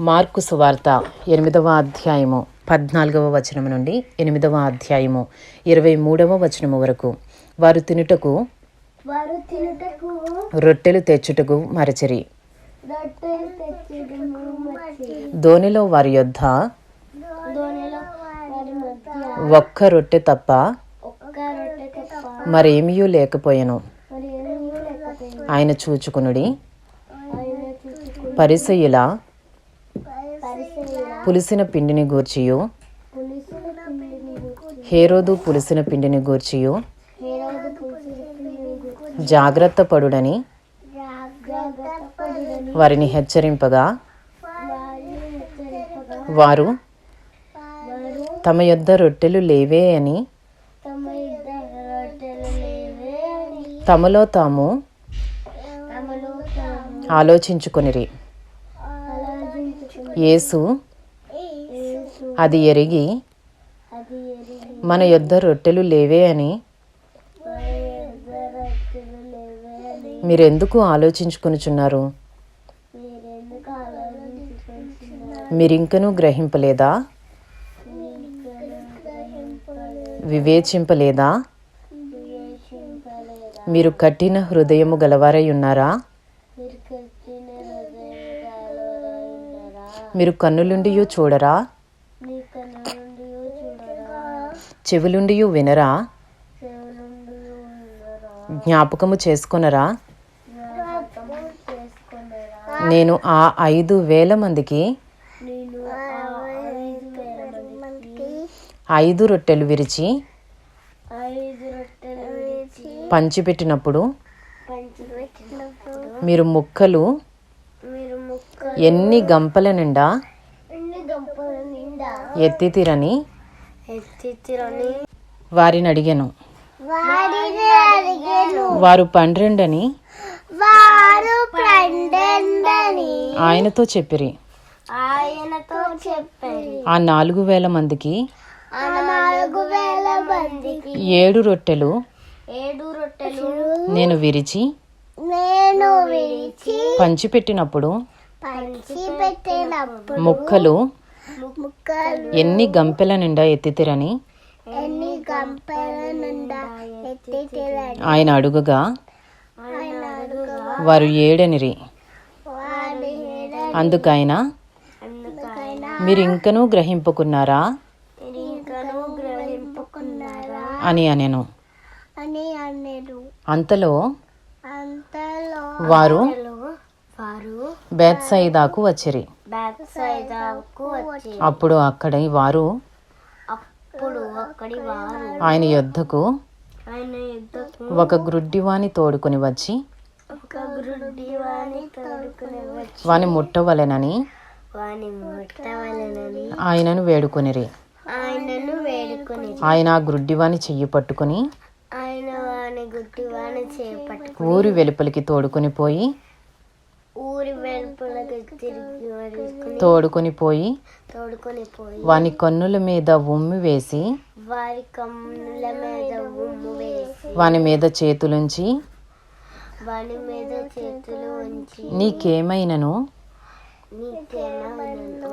Mark సువార్త ఎనిమిదవ అధ్యాయము పద్నాలుగవ వచనము నుండి ఎనిమిదవ అధ్యాయము ఇరవై మూడవ వచనము వరకు. వారు తినుటకు రొట్టెలు తెచ్చుటకు మరచిరి. దోనిలో వారి యొద్ద మధ్య ఒక్క రొట్టె తప్ప మరేమీ లేకపోయెను. ఆయన చూచుకునుడి. పరిసయుల పరిసెల పులిసిన పిండిని గూర్చియు. హేరోదు పులిసిన పిండిని గూర్చియు. జాగ్రత్త పడుడని. వారిని హెచ్చరింపగా. వారు తమ యొద్ద రొట్టెలు లేవే అని. తమలో తాము ఆలోచించుకొనిరి. యేసు అది ఎరిగి మన యొద్ద రొట్టెలు లేవే అని మీరెందుకు ఆలోచించుకునిచున్నారు? మీరింకనూ గ్రహింపలేదా? వివేచింపలేదా? మీరు కఠిన హృదయము గలవారై ఉన్నారా? మీరు కన్నులుండియు చూడరా? చెవులుండియు వినరా? జ్ఞాపకము చేసుకొనరా? నేను ఆ ఐదు వేల మందికి ఐదు రొట్టెలు విరిచి పంచిపెట్టినప్పుడు మీరు ముక్కలు ఎన్ని గంపల నిండా? ఎత్తితిరని వారిని అడిగాను. వారు పండందని ఆయనతో చెప్పిరి. ఆయనతో చెప్పారు. ఆ నాలుగు వేల మందికి? ఏడు రొట్టెలు? ఏడు రొట్టెలు. నేను విరిచి? నేను విరిచి? పంచిపెట్టినప్పుడు? పంచి పెట్టినప్పుడు ముక్కలు ఎన్ని గంపెల నిండా ఎత్తితిరని? ఆయన అడుగగా వారు ఏడనిరి. అందుకైన మీరు ఇంకనూ గ్రహింపుకున్నారా? అని అనెను. అంతలో వారు బేత్సైదాకు వచ్చిరి. అప్పుడు అక్కడి వారు ఆయన యొద్దకు ఒక గ్రుడ్డివాని తోడుకొని వచ్చి వాని ముట్టవలెనని ఆయనను వేడుకొనిరి. వేడుకొని ఆయన ఆ గ్రుడ్డివాని చెయ్యి పట్టుకొని ఊరి వెలుపలికి తోడుకొని పోయి ఊరి వెలుపలకి తిరిగి వరుకుని తోడుకొని పోయి తోడుకొని పోయి వాని కన్నుల మీద ఉమ్మి వేసి వారి కమ్ముల మీద ఉమ్ము వేసి వాని మీద చేతులుంచి వాని మీద చేతులు ఉంచి నీకేమైనను?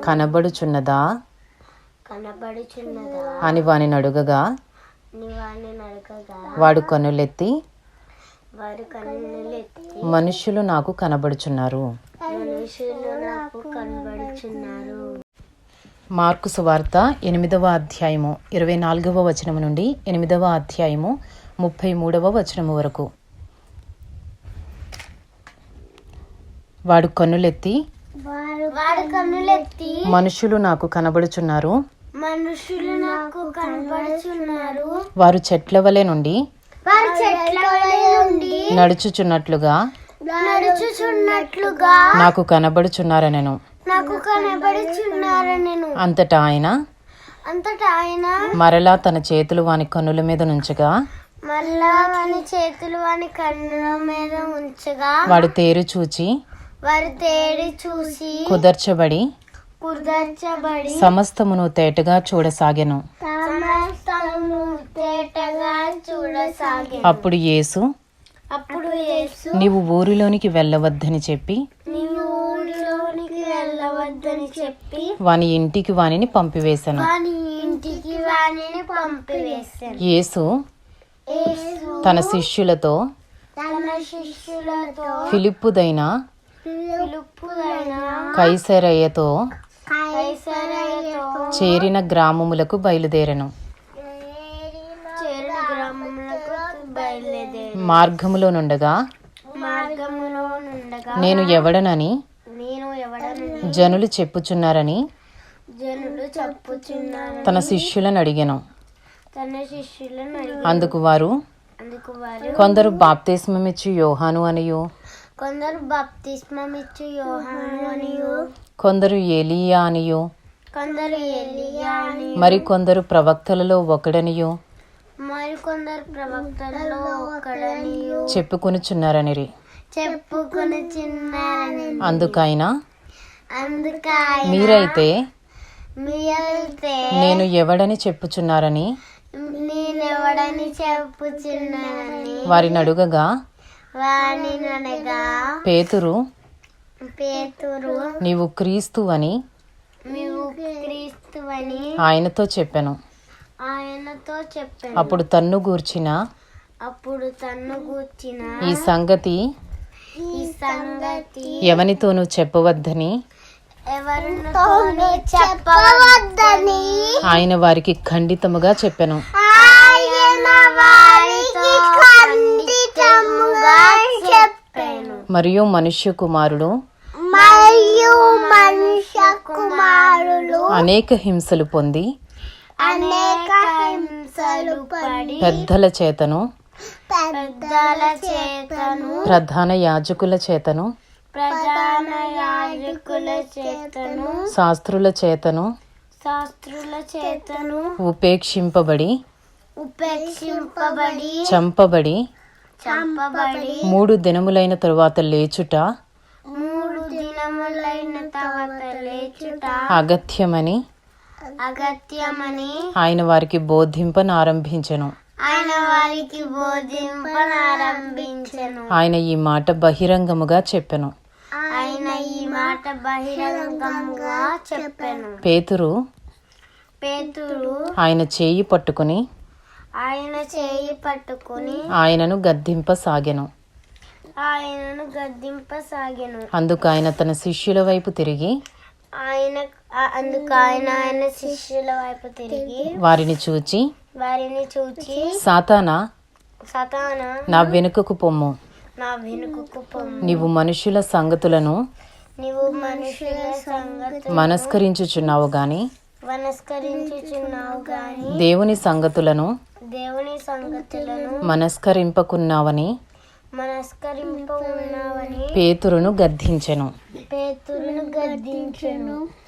కనబడుచున్నదా? కనబడుచున్నదా? అని వాని అడుగగా వాడు కన్నులెత్తి వారి కన్నులెత్తి మనుష్యులు నాకు కనబడుచున్నారు మనుషులు నాకు కనబడుచున్నారు. మార్కు సువార్త ఎనిమిదవ అధ్యాయము ఇరవై నాలుగవ వచనము నుండి ఎనిమిదవ అధ్యాయము ముప్పై మూడవ వచనము వరకు. వాడు కన్నులెత్తి మనుషులు నాకు కనబడుచున్నారు. మనుషులు నాకు కనబడుచున్నారు. వారు చెట్ల వలె నుండి వారు చెట్ల నడుచుచున్నట్లుగా నడుచుచున్నట్లుగా నాకు కనబడుచున్నారనెను. నాకు అంతటా ఆయన అంతటా ఆయన మరలా తన చేతులు వాని కన్నుల మీద నుంచగా మళ్ళా వాని చేతులు వాని కన్నుల మీద ఉంచగా వాడు తేరు చూచి వారు తేడి చూసి కుదర్చబడి కుదర్చబడి సమస్తమును తేటగా చూడసాగెను. తేటగా అప్పుడు యేసు అప్పుడు యేసు నీవు ఊరిలోనికి వెళ్ళవద్దని చెప్పి నీవు ఊరిలోనికి వెళ్ళవద్దని చెప్పి వాని ఇంటికి వానిని పంపివేశను వాని ఇంటికి పంపివేశాను యేసు తన శిష్యులతో తన శిష్యులతో ఫిలిప్పుదైన కైసరయ్యతో కైసరయ్యతో చేరిన గ్రామములకు బయలుదేరెను చేరిన గ్రామములకు బయలుదేరి మార్గములో నుండగా మార్గములో నుండగా నేను ఎవడనని నేను ఎవడను జనులు చెప్పుచున్నారని తన శిష్యులను అడిగాను. అందుకు వారు కొందరు బాప్తిస్మమిచ్చు యోహాను అనియు. కొందరు బప్తిస్మం ఇచ్చు యోహాను అనియు. కొందరు ఏలియా అనియు. కొందరు మరి కొందరు ప్రవక్తలలో ఒకడనియు. మరి కొందరు ప్రవక్తలలో ఒకడనియు చెప్పుకొనుచున్నారనిరి. చెప్పుకుని చిన్నారని అందుకైనా అందుకని మీరైతే మీరైతే నేను ఎవడని చెప్పుచున్నారని? నేనెవడని చెప్పుచున్నానని. వారిని అడుగగా వాణి అనగా పేతురు పేతురు నీవు క్రీస్తు అని నీవు క్రీస్తువని ఆయనతో చెప్పాను. ఆయనతో చెప్పాను అప్పుడు తన్ను గూర్చిన అప్పుడు తన్ను గూర్చిన ఈ సంగతి ఈ సంగతి ఎవనితోనూ చెప్పవద్దని ఎవరితో చెప్పవద్దని ఆయన వారికి ఖండితముగా చెప్పాను. ఆయన వారికి ఖండితముగా చెప్పాను. మరియు మనుష్య కుమారుడు మరియు మనుష్య కుమారులు అనేక హింసలు పొంది అనేక హింసలు పడి పెద్దల చేతను పెద్దల చేతను ప్రధాన యాజకుల చేతను ప్రధాన యాజకుల చేతను శాస్త్రుల చేతను శాస్త్రుల చేతను ఉపేక్షింపబడి ఉపేక్షింపబడి చంపబడి చంపబడి మూడు దినములైన తరువాత లేచుట మూడు దినములైన తర్వాత లేచుట అగత్యమని అగత్యమని ఆయన వారికి బోధింపనారంభించెను ఆయన వారికి బోధింపనారంభించెను ఆయన ఈ మాట బహిరంగముగా చెప్పెను. ఆయన ఈ మాట బహిరంగంగా చెప్పాను. పేతురు పేతురు ఆయన చేయి పట్టుకుని ఆయన చేయి పట్టుకుని ఆయనను గద్దింపసాగెను. ఆయనను గద్దింపసాగెను. అందుకు ఆయన తన శిష్యుల వైపు తిరిగి ఆయన అందుకు ఆయన ఆయన శిష్యుల వైపు తిరిగి వారిని చూచి వారిని చూచి సాతానా సతాన నా వెనుకకు పొమ్ము. నా వెనుకకు పొమ్ము. నీవు మనుషుల సంగతులను నీవు మనుషుల సంగతి మనస్కరించుచున్నావు గాని వనస్కరించుచున్నావు గాని దేవుని సంగతులను దేవుని సంగతులను మనస్కరింపకున్నావని మనస్కరింప ఉన్నావని పేతురును గద్దించెను. పేతురును గద్దించెను.